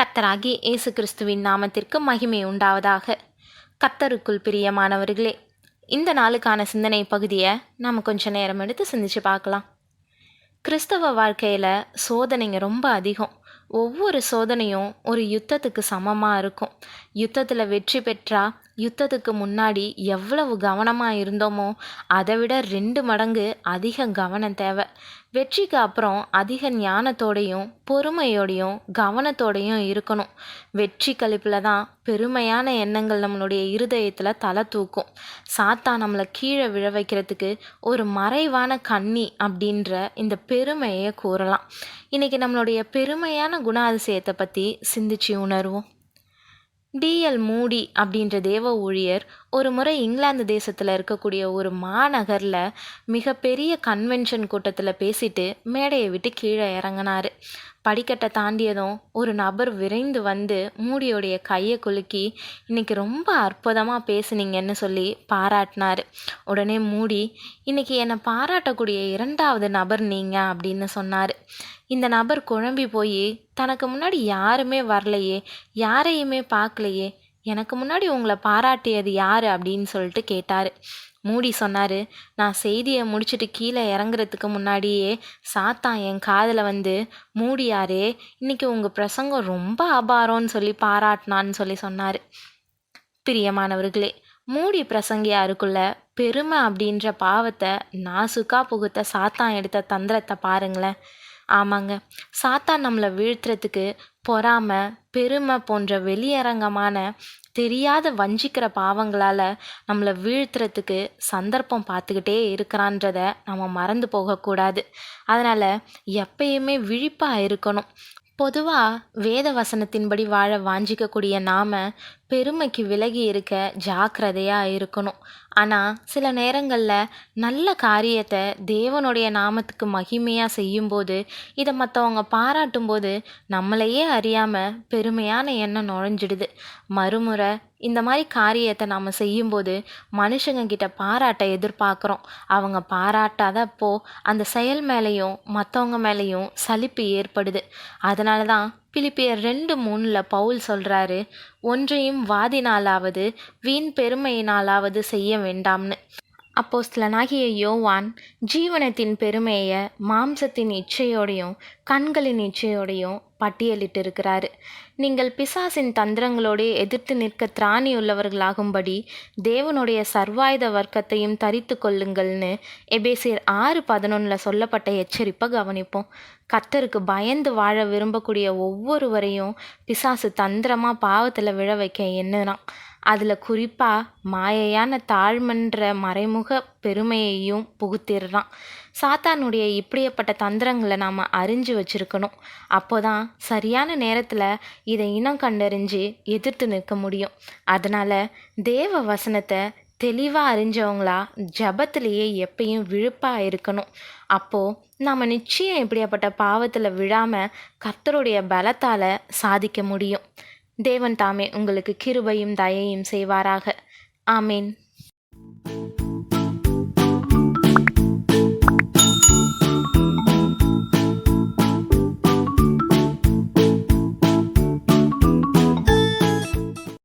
கத்தராகி இயேசு கிறிஸ்துவின் நாமத்திற்கு மகிமை உண்டாவதாக. கத்தருக்குள் பிரியமானவர்களே இந்த நாளுக்கான சிந்தனை பகுதியை நாம் கொஞ்ச நேரம் எடுத்து சிந்திச்சு பார்க்கலாம். கிறிஸ்தவ வாழ்க்கையில் சோதனைங்க ரொம்ப அதிகம். ஒவ்வொரு சோதனையும் ஒரு யுத்தத்துக்கு சமமாக இருக்கும். யுத்தத்தில் வெற்றி பெற்றால் யுத்தத்துக்கு முன்னாடி எவ்வளவு கவனமாக இருந்தோமோ அதை விட ரெண்டு மடங்கு அதிக கவனம் தேவை. வெற்றிக்கு அப்புறம் அதிக ஞானத்தோடையும் பொறுமையோடையும் கவனத்தோடையும் இருக்கணும். வெற்றி கழிப்பில் தான் பெருமையான எண்ணங்கள் நம்மளுடைய இருதயத்தில் தலை தூக்கும். சாத்தா நம்மளை கீழே விழ வைக்கிறதுக்கு ஒரு மறைவான கண்ணி அப்படின்ற இந்த பெருமையை கூறலாம். இன்றைக்கி நம்மளுடைய பெருமையான குணாதிசயத்தை பற்றி சிந்திச்சு உணர்வோம். டிஎல் மூடி அப்படின்ற தேவ ஊழியர் ஒரு முறை இங்கிலாந்து தேசத்தில் இருக்கக்கூடிய ஒரு மாநகரில் மிகப்பெரிய கன்வென்ஷன் கூட்டத்தில் பேசிட்டு மேடையை விட்டு கீழே இறங்கினார். படிக்கட்டை தாண்டியதும் ஒரு நபர் விரைந்து வந்து மூடியோடைய கையை குலுக்கி இன்னைக்கு ரொம்ப அற்புதமாக பேசுனீங்கன்னு சொல்லி பாராட்டினார். உடனே மூடி இன்னைக்கு என்னை பாராட்டக்கூடிய இரண்டாவது நபர் நீங்கள் அப்படின்னு சொன்னார். இந்த நபர் குழம்பி போய் தனக்கு முன்னாடி யாருமே வரலையே யாரையுமே பார்க்கலையே எனக்கு முன்னாடி உங்களை பாராட்டியது யார் அப்படின்னு சொல்லிட்டு கேட்டார். மூடி சொன்னார் நான் செய்தியை முடிச்சுட்டு கீழே இறங்குறதுக்கு முன்னாடியே சாத்தான் என் காதில் வந்து மூடியாரே இன்னைக்கு உங்கள் பிரசங்கம் ரொம்ப அபாரம்னு சொல்லி பாராட்டினான்னு சொல்லி சொன்னார். பிரியமானவர்களே மூடி பிரசங்கியாருக்குள்ள பெருமை அப்படின்ற பாவத்தை நாசுக்கா புகுத்த சாத்தான் எடுத்த தந்திரத்தை பாருங்களேன். ஆமாங்க சாத்தான் நம்மளை வீழ்த்துறதுக்கு பொறாமை பெருமை போன்ற வெளியரங்கமான தெரியாத வஞ்சிக்கிற பாவங்களால் நம்மளை வீழ்த்துறதுக்கு சந்தர்ப்பம் பார்த்துக்கிட்டே இருக்கிறான்றத நம்ம மறந்து போகக்கூடாது. அதனால் எப்பயுமே விழிப்பாக இருக்கணும். பொதுவாக வேத வசனத்தின்படி வாழ வாஞ்சிக்கக்கூடிய நாம் பெருமைக்கு விலகி இருக்க ஜாக்கிரதையாக இருக்கணும். ஆனால் சில நேரங்களில் நல்ல காரியத்தை தேவனுடைய நாமத்துக்கு மகிமையாக செய்யும்போது இதை மற்றவங்க பாராட்டும்போது நம்மளையே அறியாமல் பெருமையான எண்ணம் நுழைஞ்சிடுது. மறுமுறை இந்த மாதிரி காரியத்தை நாம் செய்யும்போது மனுஷங்க கிட்ட பாராட்ட எதிர்பார்க்குறோம். அவங்க பாராட்டாதப்போ அந்த செயல் மேலேயும் மற்றவங்க மேலேயும் சலிப்பு ஏற்படுது. அதனால தான் பிலிப்பியர் ரெண்டு மூணில் பவுல் சொல்கிறாரு ஒன்றையும் வாதினாலாவது வீண் பெருமையினாலாவது செய்ய வேண்டாம்னு. அப்போஸ்தலனாகிய யோவான் ஜீவனத்தின் பெருமையை மாம்சத்தின் இச்சையோடையும் கண்களின் இச்சையோடையும் பட்டியலிட்டிருக்கிறாரு. நீங்கள் பிசாசின் தந்திரங்களோடு எதிர்த்து நிற்க திராணி உள்ளவர்களாகும்படி தேவனுடைய சர்வாயுத வர்க்கத்தையும் தரித்து கொள்ளுங்கள்னு எபேசியர் ஆறு பதினொன்றில் சொல்லப்பட்ட எச்சரிப்பை கவனிப்போம். கத்தருக்கு பயந்து வாழ விரும்பக்கூடிய ஒவ்வொருவரையும் பிசாசு தந்திரமாக பாவத்தில் விழ வைக்க என்னன்னா அதில் குறிப்பாக மாயையான தாழ்மன்ற மறைமுக பெருமையையும் புகுத்திடுறான். சாத்தானுடைய இப்படியப்பட்ட தந்திரங்களை நாம் அறிஞ்சு வச்சுருக்கணும். அப்போ தான் சரியான நேரத்தில் இதை இனம் கண்டறிஞ்சு எதிர்த்து நிற்க முடியும். அதனால் தேவ வசனத்தை தெளிவாக அறிஞ்சவங்களா ஜபத்திலேயே எப்பயும் விழுப்பாக இருக்கணும். அப்போது நம்ம நிச்சயம் இப்படியாப்பட்ட பாவத்தில் விழாமல் கர்த்தருடைய பலத்தால் சாதிக்க முடியும். தேவன் தாமே உங்களுக்கு கிருபையும் தயையும் செய்வாராக. ஆமேன்.